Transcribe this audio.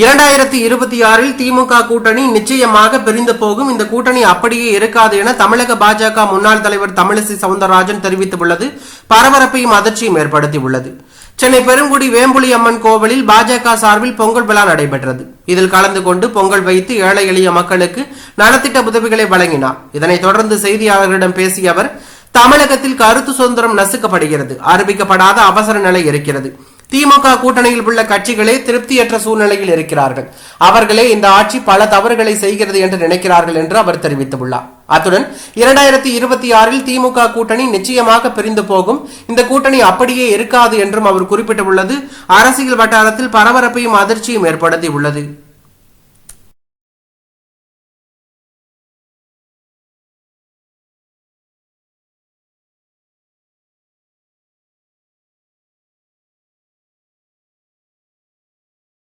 இரண்டாயிரத்தி இருபத்தி ஆறில் திமுக கூட்டணி நிச்சயமாக பிரிந்து போகும். இந்த கூட்டணி அப்படியே இருக்காது என தமிழக பாஜக முன்னாள் தலைவர் தமிழிசை சவுந்தரராஜன் தெரிவித்துள்ளது. பரபரப்பையும் அதிர்ச்சியும் ஏற்படுத்தியுள்ளது. சென்னை பெருங்குடி வேம்புலி அம்மன் கோவிலில் பாஜக சார்பில் பொங்கல் விழா நடைபெற்றது. இதில் கலந்து கொண்டு பொங்கல் வைத்து ஏழை எளிய மக்களுக்கு நலத்திட்ட உதவிகளை வழங்கினார். இதனைத் தொடர்ந்து செய்தியாளர்களிடம் பேசிய அவர் தமிழகத்தில் கருத்து சுதந்திரம் நசுக்கப்படுகிறது. அறிவிக்கப்படாத அவசர நிலை இருக்கிறது. திமுக கூட்டணியில் உள்ள கட்சிகளே திருப்தியற்ற சூழ்நிலையில் இருக்கிறார்கள். அவர்களே இந்த ஆட்சி பல தவறுகளை செய்கிறது என்று நினைக்கிறார்கள் என்று அவர் தெரிவித்துள்ளார். அத்துடன் இரண்டாயிரத்தி இருபத்தி ஆறில் திமுக கூட்டணி நிச்சயமாக பிரிந்து போகும். இந்த கூட்டணி அப்படியே இருக்காது என்றும் அவர் குறிப்பிட்டுள்ளது. அரசியல் வட்டாரத்தில் பரபரப்பையும் அதிர்ச்சியும் ஏற்படுத்தியுள்ளது.